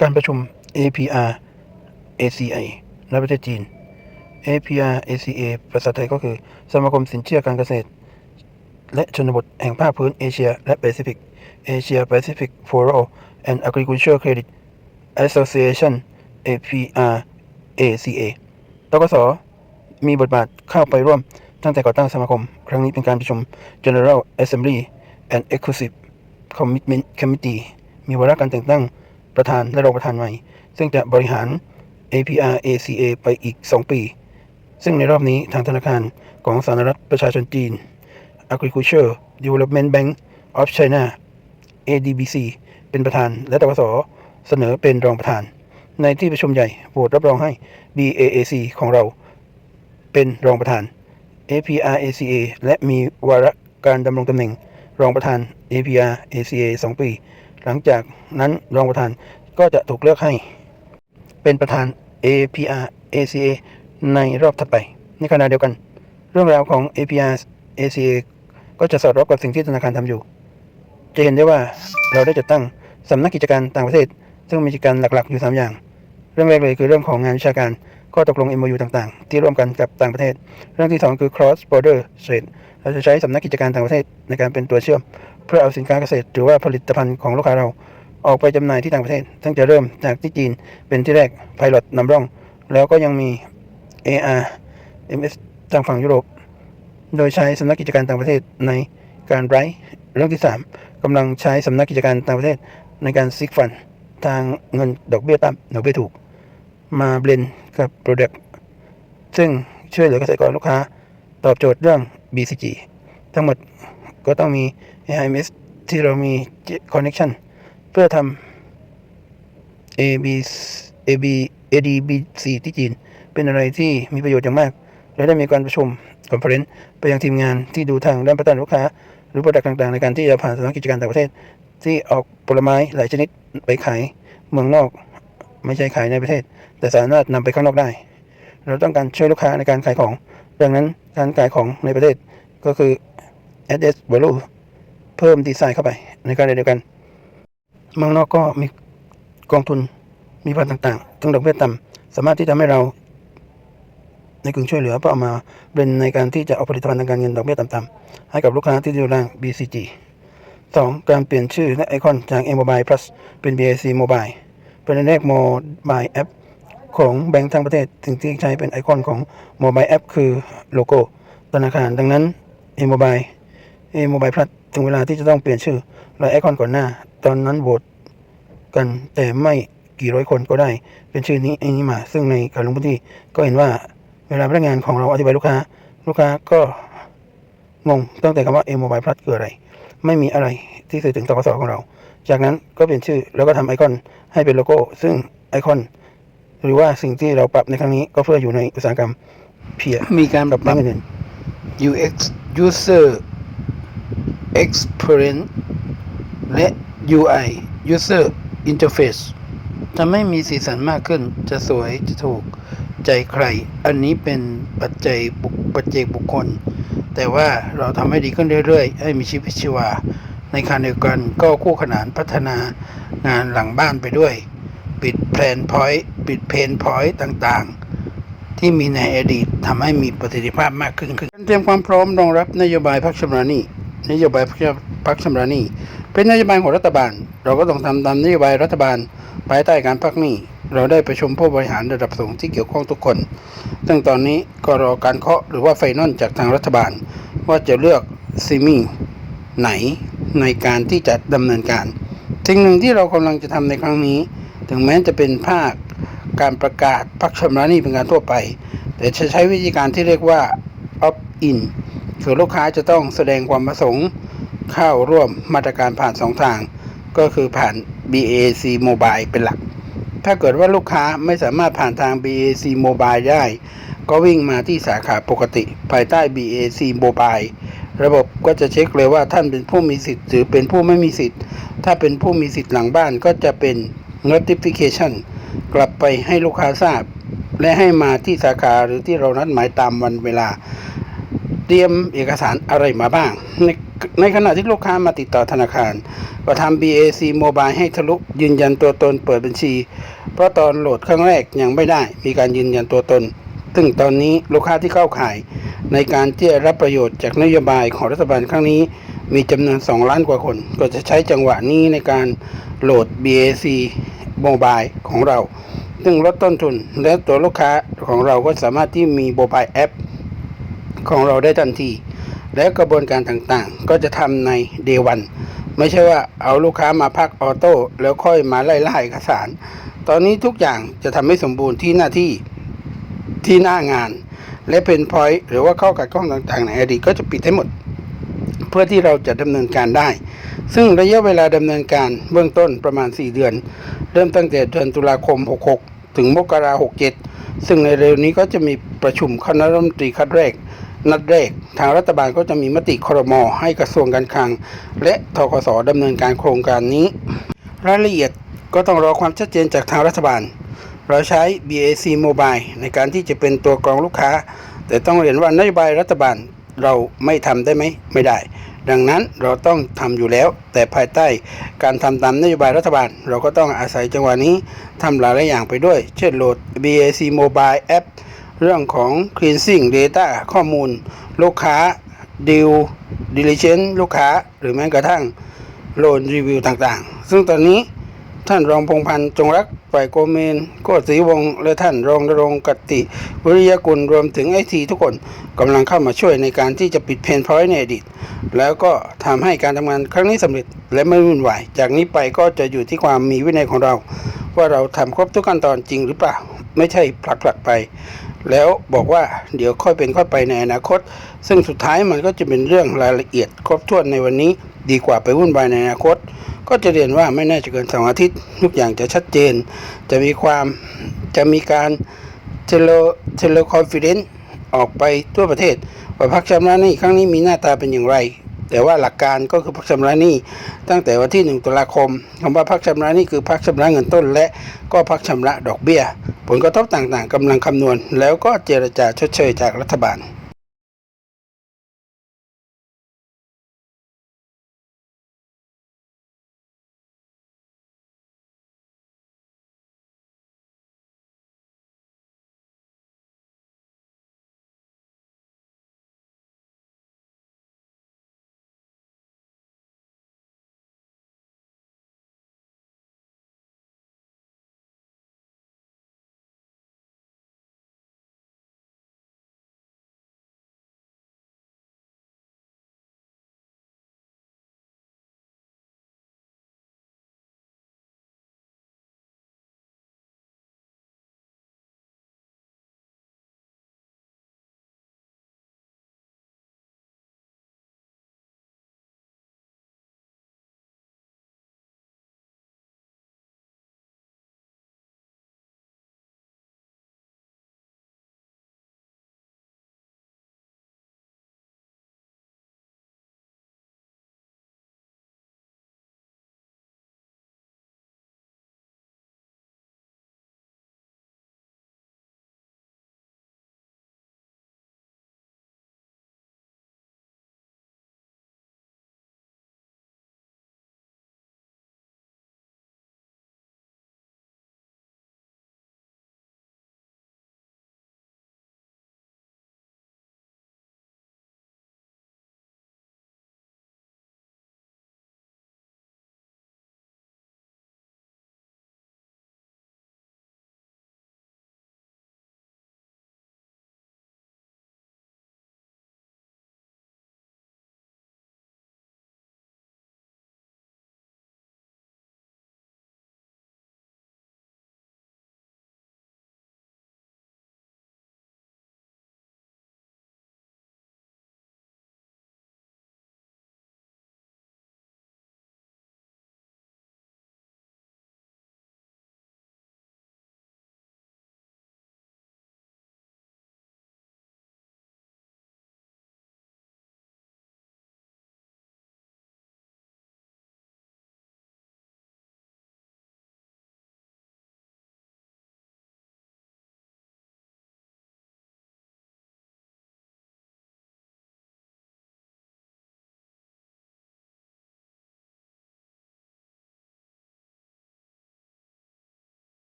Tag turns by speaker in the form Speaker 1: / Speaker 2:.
Speaker 1: การประชุม APR ACA ในประเทศจีน APR ACA ภาษาไทยก็คือ สมาคมสินเชื่อการเกษตร และชนบทแห่งภาคพื้นเอเชีย และแปซิฟิก Asia Pacific Rural and Agriculture Credit Association APR ACA ตกสมีบทบาทเข้าไปร่วมตั้งแต่ก่อตั้งสมาคม ครั้งนี้เป็นการประชุม General Assembly and Exclusive Commitment Committee มีวาระการแต่งตั้ง ประธานและรองประธานใหม่ ซึ่งจะบริหาร APR ACA ไปอีก 2 ปี ซึ่งในรอบนี้ทางธนาคารของสาธารณรัฐประชาชนจีน Agriculture Development Bank of China ADBC เป็นประธานและตกสเสนอเป็นรองประธาน ในที่ประชุมใหญ่โหวตรับรองให้ BAAC ของเรา เป็นรองประธาน APR-ACA และมีวาระการดำรงตำแหน่งรองประธาน APR-ACA 2 ปี หลังจากนั้นรองประธานก็จะถูกเลือกให้ เป็นประธาน APR-ACA ในรอบถัดไป ในขณะเดียวกัน เรื่องราวของ APR-ACA ก็จะสอดรับกับสิ่งที่ธนาคารทำอยู่ จะเห็นได้ว่าเราได้จัดตั้งสำนักกิจการต่างประเทศ ซึ่งมีกิจการหลักๆอยู่ 3 อย่าง เรื่องแรกเลยคือเรื่องของงานวิชาการข้อตกลง MOU ต่างๆ ที่ร่วมกันกับต่างประเทศ เรื่องที่ 2 คือ cross border trade เราจะใช้สำนักกิจการต่างประเทศในการเป็นตัวเชื่อม เพื่อเอาสินค้าเกษตร หรือว่าผลิตภัณฑ์ของลูกค้าเราออกไปจำหน่ายที่ต่างประเทศซึ่งจะเริ่มจากที่จีนเป็นที่แรก pilot นำร่อง แล้วก็ยังมี AR MS ทางฝั่งยุโรป โดยใช้สำนักกิจการต่างประเทศในการไร้เรื่องที่ 3กำลังใช้สำนักกิจการต่างประเทศในการซิกฟันทางเงินดอกเบี้ยต่ำดอกเบี้ยถูก มาเบลนกับ Product ซึ่งช่วยเหลือเกษตรกรลูกค้า ตอบโจทย์เรื่อง BCG ทั้งหมดก็ต้องมี AIMS ที่เรามี Connection เพื่อทำ AB AB ADBC ที่จีน เป็นอะไรที่มีประโยชน์อย่างมาก และได้มีการประชุมคอนเฟอเรนซ์ไปยังทีมงานที่ดูทางด้านพัฒนาลูกค้า หรือ Product ต่างๆ ในการที่จะผ่านสำนักกิจการต่างประเทศ ที่ออกผลไม้หลายชนิดไปขายเมืองนอก ไม่ใช่ขายในประเทศ แต่สามารถนำไปข้างนอกได้ เราต้องการช่วยลูกค้าในการขายของ ดังนั้นการขายของในประเทศก็คือ added value เพิ่มดีไซน์เข้าไป ในการเดียวกันเมืองนอกก็มีกองทุนมีพันต่างๆทั้งดอกเบี้ยต่ำสามารถที่ทำให้เราในกึ่งช่วยเหลือเพื่อเอามาเป็นในการที่จะเอาผลิตภัณฑ์ทางการเงินดอกเบี้ยต่ำๆให้กับลูกค้าที่อยู่ล่าง BCG 2. การเปลี่ยนชื่อและไอคอนจาก M Mobile Plus เป็น BAC Mobile เป็นอันแรก Mobile App ของแบงก์ทั้งประเทศสิ่งที่ใช้เป็นไอคอนของ Mobile App คือโลโก้ธนาคาร ดังนั้น M Mobile M Mobile Plus ถึงเวลาที่จะต้องเปลี่ยนชื่อและไอคอนก่อนหน้า ตอนนั้นโหวตกันแต่ไม่กี่ร้อยคนก็ได้ เป็นชื่อนี้ไอ้นี้มา ซึ่งในการลงพื้นที่ก็เห็นว่าเวลาพนักงานของเราอธิบายลูกค้า ลูกค้าก็งงตั้งแต่คำว่า M Mobile Plus คืออะไร ไม่มีอะไรที่สื่อถึงตกสของเรา จากนั้นก็เปลี่ยนชื่อแล้วก็ทำไอคอนให้เป็นโลโก้ ซึ่งไอคอน หรือว่าสิ่งที่เราปรับในครั้งนี้ก็เพื่ออยู่ในอุตสาหกรรมเพียมีการปรับปรุงอื่น UX User Experience และ UI User Interface ทำให้มีสีสันมากขึ้น จะสวย จะถูกใจใคร อันนี้เป็นปัจจัยบุคปัจเจกบุคคล แต่ว่าเราทำให้ดีขึ้นเรื่อยๆ ให้มีชีวิตชีวา ในขณะเดียวกันก็คู่ขนานพัฒนางานหลังบ้านไปด้วย ปิดแพลนพอยต์ปิดเพนพอยต์ต่างๆ ที่มีในอดีตทำให้มีประสิทธิภาพมากขึ้นขึ้นเตรียมความพร้อมรองรับนโยบายพักชำระหนี้ นโยบายพักชำระหนี้ เป็นนโยบายของรัฐบาล เราก็ต้องทำตามนโยบายรัฐบาลภายใต้การพักหนี้ เราได้ประชุมผู้บริหารระดับสูงที่เกี่ยวข้องทุกคน ซึ่งตอนนี้ก็รอการเคาะหรือว่าไฟนอลจากทางรัฐบาล ว่าจะเลือกซิมี่ไหนในการที่จะดำเนินการ สิ่งหนึ่งที่เรากำลังจะทำในครั้งนี้ ถึงแม้จะเป็นภาคการประกาศพักชำระหนี้เป็นการทั่วไป แต่จะใช้วิธีการที่เรียกว่า opt in คือลูกค้าจะต้องแสดงความประสงค์เข้าร่วมมาตรการผ่านสองทาง ก็คือผ่าน BAC Mobile เป็นหลัก ถ้าเกิดว่าลูกค้าไม่สามารถผ่านทาง BAC Mobile ได้ ก็วิ่งมาที่สาขาปกติ ภายใต้ BAC Mobile ระบบก็จะเช็คเลยว่าท่านเป็นผู้มีสิทธิ์หรือเป็นผู้ไม่มีสิทธิ์ ถ้าเป็นผู้มีสิทธิ์หลังบ้านก็จะเป็น notification กลับไปให้ลูกค้าทราบ และให้มาที่สาขาหรือที่เรานัดหมายตามวันเวลา เตรียมเอกสารอะไรมาบ้าง ใน
Speaker 2: ในขณะที่ลูกค้ามาติดต่อธนาคาร ก็ทำ BAC Mobile ให้ทะลุยืนยันตัวตนเปิดบัญชี เพราะตอนโหลดครั้งแรกยังไม่ได้ มีการยืนยันตัวตน ซึ่งตอนนี้ลูกค้าที่เข้าข่าย ในการที่จะรับประโยชน์จากนโยบายของรัฐบาลครั้งนี้ มีจำนวน 2 ล้านกว่าคน ก็จะใช้จังหวะนี้ในการโหลด BAC Mobile ของเรา ซึ่งลดต้นทุนและตัวลูกค้าของเราก็สามารถที่มีโมบายแอป ของเราได้ทันที และกระบวนการต่างๆ ก็จะทำในเดวันไม่ใช่ว่าเอาลูกค้ามาพักออโต้แล้วค่อยมาไล่ล่าเอกสาร ตอนนี้ทุกอย่างจะทำให้สมบูรณ์ที่หน้าที่ที่หน้างาน และเพนพอยต์หรือว่าข้อขัดข้องต่างๆ ในอดีตก็จะปิดให้หมด เพื่อที่เราจะดำเนินการได้ ซึ่งระยะเวลาดำเนินการเบื้องต้นประมาณ 4 เดือน เริ่มตั้งแต่เดือนตุลาคม 66 ถึงมกราคม67ซึ่งในเร็วนี้ก็จะมีประชุมคณะรัฐมนตรีคัดแรก นัดแรก ทางรัฐบาลก็จะมีมติครมให้กระทรวงการคลัง และทกสดำเนินการโครงการนี้ รายละเอียดก็ต้องรอความชัดเจนจากทางรัฐบาล เราใช้ BAC Mobile ในการที่จะเป็นตัวกรองลูกค้า แต่ต้องเรียนว่านโยบายรัฐบาลเราไม่ทำได้ไหมไม่ได้ ดังนั้นเราต้องทำอยู่แล้ว แต่ภายใต้การทำตามนโยบายรัฐบาล เราก็ต้องอาศัยจังหวะนี้ทำหลายๆอย่างไปด้วย เช่นโหลด BAC Mobile App เรื่องของ cleansing data ข้อมูล ลูกค้า deal diligence ลูกค้า หรือแม้กระทั่งโลนรีวิวต่างๆ ซึ่งตอนนี้ท่านรองพงษ์พันธ์จงรักฝ่ายโกเมนโกศรีวงศ์และท่านรองนรงกติ วิริยกุลรวมถึงไอทีทุกคนกำลังเข้ามาช่วยในการที่จะปิดเพนพอยต์ในอดีต แล้วก็ทำให้การทำงานครั้งนี้สำเร็จและไม่วุ่นวาย จากนี้ไปก็จะอยู่ที่ความมีวินัยของเรา ว่าเราทำครบทุกขั้นตอนจริงหรือเปล่า ไม่ใช่ผลักๆไป แล้วบอกว่าเดี๋ยวค่อยเป็นค่อยไปในอนาคต ซึ่งสุดท้ายมันก็จะเป็นเรื่องรายละเอียด ครบถ้วนในวันนี้ดีกว่าไปวุ่นวายในอนาคต ก็จะเรียนว่าไม่น่าจะเกินสองอาทิตย์ ทุกอย่างจะชัดเจน จะมีความจะมีการเทเลเทเลคอนฟิเดนซ์ออกไปทั่วประเทศว่าพักชำระหนี้ครั้งนี้มีหน้าตาเป็นอย่างไร แต่ว่าหลักการก็คือพักชำระหนี้ตั้งแต่วันที่ 1 ตุลาคมคำว่าพักชำระหนี้คือพักชำระเงินต้น และก็พักชำระดอกเบี้ย ผลกระทบต่างๆกำลังคำนวณ แล้วก็เจรจาชดเชยจากรัฐบาล